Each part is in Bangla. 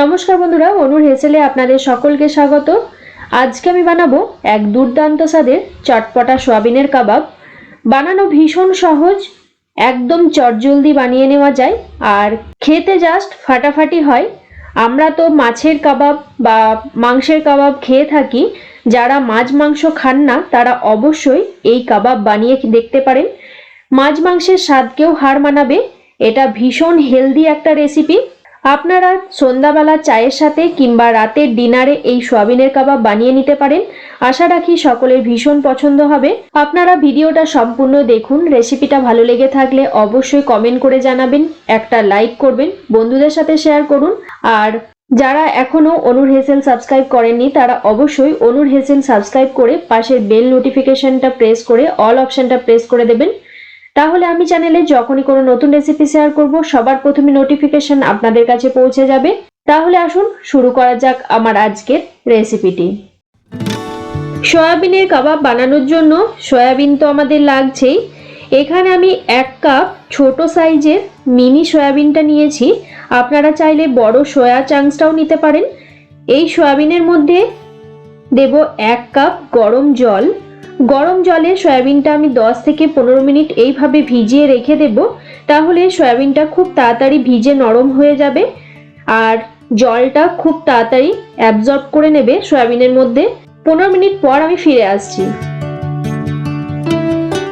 নমস্কার বন্ধুরা অনুর হেসেলে আপনাদের সকলকে স্বাগত। আজকে আমি বানাবো এক দুর্দান্ত স্বাদের চটপটা সোয়াবিনের কাবাব। বানানো ভীষণ সহজ, একদম চটজলদি বানিয়ে নেওয়া যায়। আর খেতে জাস্ট ফাটাফাটি হয়। আমরা তো মাছের কাবাব বা মাংসের কাবাব খেয়ে থাকি। যারা মাছ মাংস খান না, তারা অবশ্যই এই কাবাব বানিয়ে দেখতে পারেন। মাছ মাংসের স্বাদকেও হার মানাবে। এটা ভীষণ হেলদি একটা রেসিপি আপনারা সন্ধ্যাবেলা চায়ের সাথে কিংবা রাতের ডিনারে এই সোয়াবিনের কাবাব বানিয়ে নিতে পারেন। আশা রাখি সকলের ভীষণ পছন্দ হবে। আপনারা ভিডিওটা সম্পূর্ণ দেখুন, রেসিপিটা ভালো লেগে থাকলে অবশ্যই কমেন্ট করে জানাবেন, একটা লাইক করবেন, বন্ধুদের সাথে শেয়ার করুন। আর যারা এখনও অনুর হেসেল সাবস্ক্রাইব করেননি, তারা অবশ্যই অনুর হেসেল সাবস্ক্রাইব করে পাশের বেল নোটিফিকেশনটা প্রেস করে, অল অপশনটা প্রেস করে দেবেন। তাহলে আমি চ্যানেলে যখনই কোনো নতুন রেসিপি শেয়ার করব, সবার প্রথমে নোটিফিকেশন আপনাদের কাছে পৌঁছে যাবে। তাহলে আসুন শুরু করা যাক আমার আজকের রেসিপিটি সয়াবিনের কাবাব বানানোর জন্য সয়াবিন তো আমাদের লাগছেই। এখানে আমি এক কাপ ছোট সাইজের মিনি সয়াবিনটা নিয়েছি। আপনারা চাইলে বড় সয়া চাংসটাও নিতে পারেন। এই সয়াবিনের মধ্যে দেব এক কাপ গরম জল। গরম জলে সয়াবিনটা আমি 10 থেকে পনেরো মিনিট এইভাবে ভিজিয়ে রেখে দেব, তাহলে সয়াবিনটা খুব তাড়াতাড়ি ভিজে নরম হয়ে যাবে আর জলটা খুব তাড়াতাড়ি অ্যাবজর্ব করে নেবে সয়াবিনের মধ্যে। পনেরো মিনিট পর আমি ফিরে আসছি।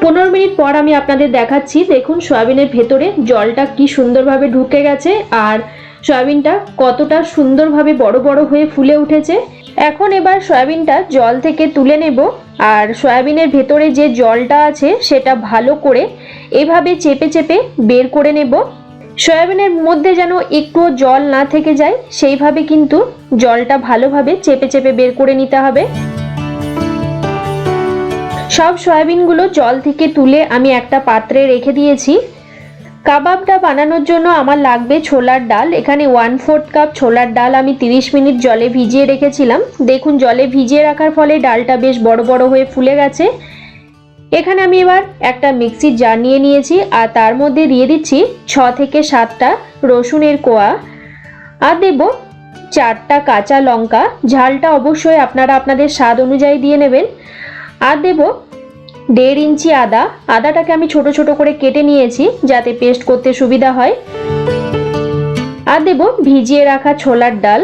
পনেরো মিনিট পর আমি আপনাদের দেখাচ্ছি, দেখুন সয়াবিনের ভেতরে জলটা কি সুন্দরভাবে ঢুকে গেছে আর সয়াবিনটা কতটা সুন্দরভাবে বড় বড় হয়ে ফুলে উঠেছে। এখন এবার সয়াবিনটা জল থেকে তুলে নেব। আর সয়াবিনের ভেতরে যে জলটা আছে, সেটা ভালো করে এভাবে চেপে চেপে বের করে নেব। সয়াবিনের মধ্যে যেন একটুও জল না থেকে যায়, সেইভাবে কিন্তু জলটা ভালোভাবে চেপে চেপে বের করে নিতে হবে। সব সয়াবিনগুলো জল থেকে তুলে আমি একটা পাত্রে রেখে দিয়েছি। কাবাবটা বানানোর জন্য আমার লাগবে ছোলার ডাল। এখানে ওয়ান ফোর্থ কাপ ছোলার ডাল আমি 30 মিনিট জলে ভিজিয়ে রেখেছিলাম। দেখুন, জলে ভিজিয়ে রাখার ফলে ডালটা বেশ বড় বড় হয়ে ফুলে গেছে। এখানে আমি এবার একটা মিক্সির জার নিয়ে নিয়েছি আর তার মধ্যে দিয়ে দিচ্ছি ছ থেকে সাতটা রসুনের কোয়া। আর দেব চারটা কাঁচা লঙ্কা। ঝালটা অবশ্যই আপনারা আপনাদের স্বাদ অনুযায়ী দিয়ে নেবেন। আর দেব দেড় ইঞ্চি আদা। আদাটাকে আমি ছোট ছোট করে কেটে নিয়েছি যাতে পেস্ট করতে সুবিধা হয়। আর দেব ভিজিয়ে রাখা ছোলার ডাল।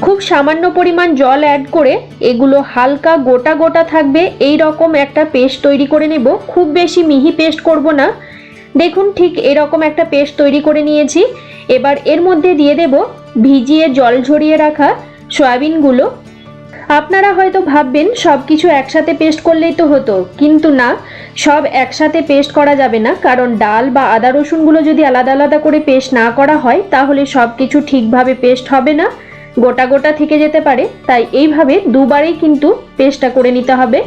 খুব সামান্য পরিমাণ জল অ্যাড করে এগুলো হালকা গোটা গোটা থাকবে। এই রকম একটা পেস্ট তৈরি করে নেব। খুব বেশি মিহি পেস্ট করব না। দেখুন ঠিক এরকম একটা পেস্ট তৈরি করে নিয়েছি। এবার এর মধ্যে দিয়ে দেব ভিজিয়ে জল ঝরিয়ে রাখা সয়াবিনগুলো। আপনারা হয়তো ভাববেন সব কিছু একসাথে পেস্ট করলেই তো হতো। কিন্তু না, সব একসাথে পেস্ট করা যাবে না, কারণ ডাল বা আদা রসুনগুলো যদি আলাদা আলাদা করে পেস্ট না করা হয়, তাহলে সব কিছু ঠিকভাবে পেস্ট হবে না, গোটা গোটা থেকে যেতে পারে। তাই এইভাবে দুবারেই কিন্তু পেস্টটা করে নিতে হবে।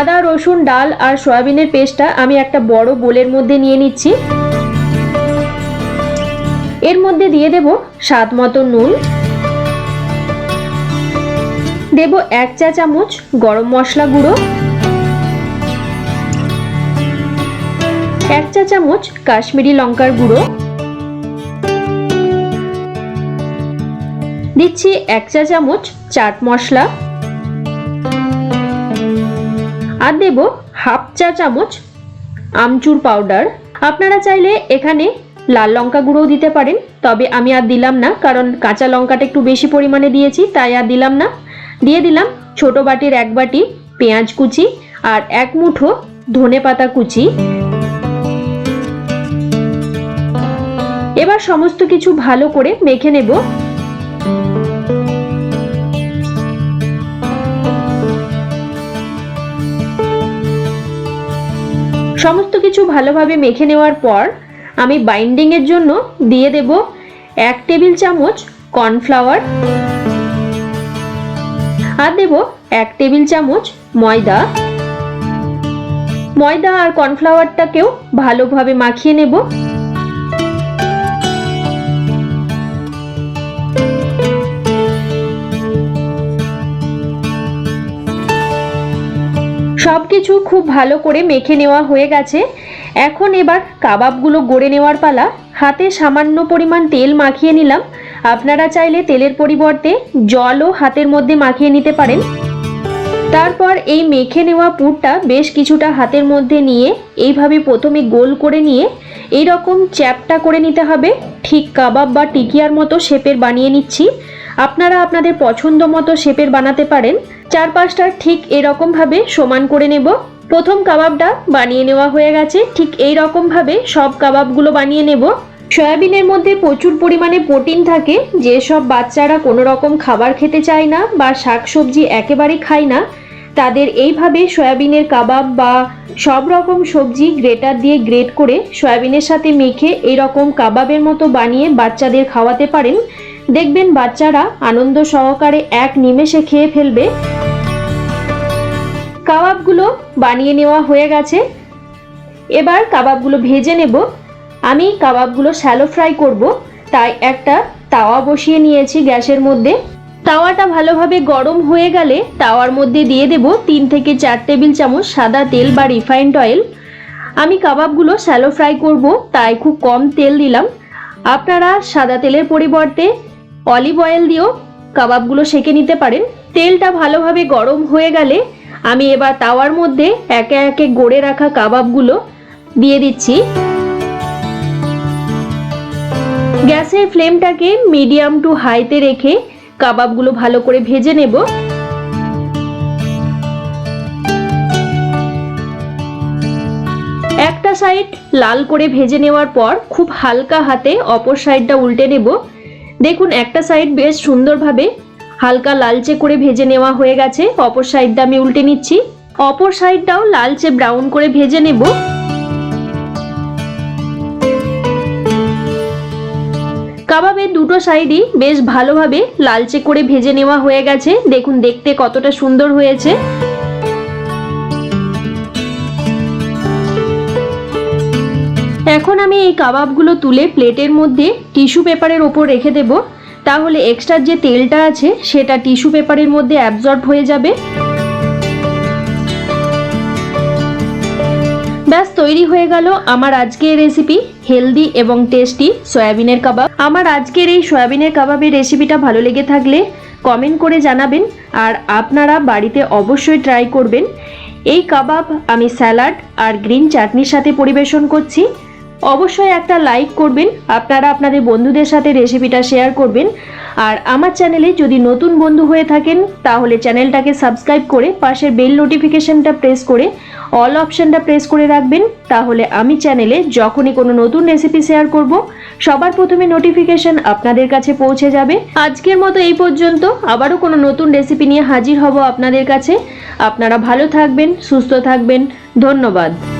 আদা, রসুন, ডাল আর সয়াবিনের পেস্টটা আমি একটা বড় বোলের মধ্যে নিয়ে নিচ্ছি। এর মধ্যে দিয়ে দেব স্বাদ মতো নুন। দেব এক চা চামচ গরম মশলা গুঁড়ো, এক চা চামচ কাশ্মীরি লঙ্কার গুঁড়ো, দিচ্ছি এক চা চামচ চাট মশলা আর দেব হাফ চা চামচ আমচুর পাউডার। আপনারা চাইলে এখানে লাল লঙ্কা গুঁড়োও দিতে পারেন, তবে আমি আর দিলাম না, কারণ কাঁচা লঙ্কাটা একটু বেশি পরিমাণে দিয়েছি, তাই আর দিলাম না। দিয়ে দিলাম ছোট বাটির এক বাটি পেঁয়াজ কুচি আর এক মুঠো ধনে পাতা কুচি। এবার সমস্ত কিছু ভালো করে মেখে নেব। সমস্ত কিছু ভালোভাবে মেখে নেওয়ার পর আমি বাইন্ডিংয়ের জন্য দিয়ে দেব এক টেবিল চামচ কর্নফ্লাওয়ার। আর দেব এক টেবিল চামচ ময়দা। ময়দা আর কর্নফ্লাওয়ারটাকেও ভালোভাবে মাখিয়ে নেব। সব কিছু খুব ভালো করে মেখে নেওয়া হয়ে গেছে। এখন এবার কাবাবগুলো গড়ে নেওয়ার পালা। হাতে সামান্য পরিমাণ তেল মাখিয়ে নিলাম। আপনারা চাইলে তেলের পরিবর্তে জলও হাতের মধ্যে মাখিয়ে নিতে পারেন। তারপর এই মেখে নেওয়া পুরটা বেশ কিছুটা হাতের মধ্যে নিয়ে এইভাবে প্রথমে গোল করে নিয়ে এই রকম চ্যাপটা করে নিতে হবে। ঠিক কাবাব বা টিকিয়ার মতো শেপের বানিয়ে নিচ্ছি। আপনারা আপনাদের পছন্দ মতো শেপের বানাতে পারেন। চারপাশটা ঠিক এরকমভাবে সমান করে নেব। প্রথম কাবাবটা বানিয়ে নেওয়া হয়ে গেছে। ঠিক এই রকমভাবে সব কাবাবগুলো বানিয়ে নেব। সয়াবিনের মধ্যে প্রচুর পরিমাণে প্রোটিন থাকে, যেসব বাচ্চারা কোনো রকম খাবার খেতে চায় না বা শাকসবজি একেবারেই খায় না, তাদের এইভাবে সয়াবিনের কাবাব বা সব রকম সবজি গ্রেটার দিয়ে গ্রেট করে সয়াবিনের সাথে মেখে এই রকম কাবাবের মতো বানিয়ে বাচ্চাদের খাওয়াতে পারেন। দেখবেন বাচ্চারা আনন্দ সহকারে এক নিমেষে খেয়ে ফেলবে। কাবাবগুলো বানিয়ে নেওয়া হয়ে গেছে। এবার কাবাবগুলো ভেজে নেব। আমি কাবাবগুলো শ্যালো ফ্রাই করব, তাই একটা তাওয়া বসিয়ে নিয়েছি গ্যাসের মধ্যে। তাওয়াটা ভালোভাবে গরম হয়ে গেলে তাওয়ার মধ্যে দিয়ে দেব তিন থেকে চার টেবিল চামচ সাদা তেল বা রিফাইন্ড অয়েল আমি কাবাবগুলো শ্যালো ফ্রাই করব, তাই খুব কম তেল দিলাম। আপনারা সাদা তেলের পরিবর্তে অলিভ অয়েল দিয়েও কাবাবগুলো সেকে নিতে পারেন। তেলটা ভালোভাবে গরম হয়ে গেলে আমি এবার তাওয়ার মধ্যে একে একে গড়ে রাখা কাবাবগুলো দিয়ে দিচ্ছি। গ্যাসের ফ্লেমটাকে মিডিয়াম টু হাইতে রেখে কাবাবগুলো ভালো করে ভেজে নেব। একটা সাইড লাল করে ভেজে নেওয়ার পর খুব হালকা হাতে অপর সাইডটা উল্টে নেব। দেখুন, একটা সাইড বেশ সুন্দরভাবে হালকা লালচে করে ভেজে নেওয়া হয়ে গেছে। অপর সাইডটা আমি উল্টে নিচ্ছি। অপর সাইডটাও লালচে ব্রাউন করে ভেজে নেব। কাবাবের দুটো সাইডই বেশ ভালোভাবে লালচে করে ভেজে নেওয়া হয়ে গেছে। দেখুন, দেখতে কতটা সুন্দর হয়েছে। এখন আমি এই কাবাবগুলো তুলে প্লেটের মধ্যে টিস্যু পেপারের ওপর রেখে দেব। তাহলে এক্সট্রা যে তেলটা আছে, সেটা টিস্যু পেপারের মধ্যে অ্যাবজর্ব হয়ে যাবে। ব্যাস, তৈরি হয়ে গেল আমার আজকের রেসিপি হেলদি এবং টেস্টি সয়াবিনের কাবাব। আমার আজকের এই সয়াবিনের কাবাবের রেসিপিটা ভালো লেগে থাকলে কমেন্ট করে জানাবেন আর আপনারা বাড়িতে অবশ্যই ট্রাই করবেন। এই কাবাব আমি স্যালাড আর গ্রিন চাটনির সাথে পরিবেশন করছি। অবশ্যই একটা লাইক করবেন, আপনারা আপনাদের বন্ধুদের সাথে রেসিপিটা শেয়ার করবেন। আর আমার চ্যানেলে যদি নতুন বন্ধু হয়ে থাকেন, তাহলে চ্যানেলটাকে সাবস্ক্রাইব করে পাশের বেল নোটিফিকেশনটা প্রেস করে অল অপশানটা প্রেস করে রাখবেন। তাহলে আমি চ্যানেলে যখনই কোনো নতুন রেসিপি শেয়ার করব, সবার প্রথমে নোটিফিকেশন আপনাদের কাছে পৌঁছে যাবে। আজকের মতো এই পর্যন্ত। আবারও কোনো নতুন রেসিপি নিয়ে হাজির হব আপনাদের কাছে। আপনারা ভালো থাকবেন, সুস্থ থাকবেন। ধন্যবাদ।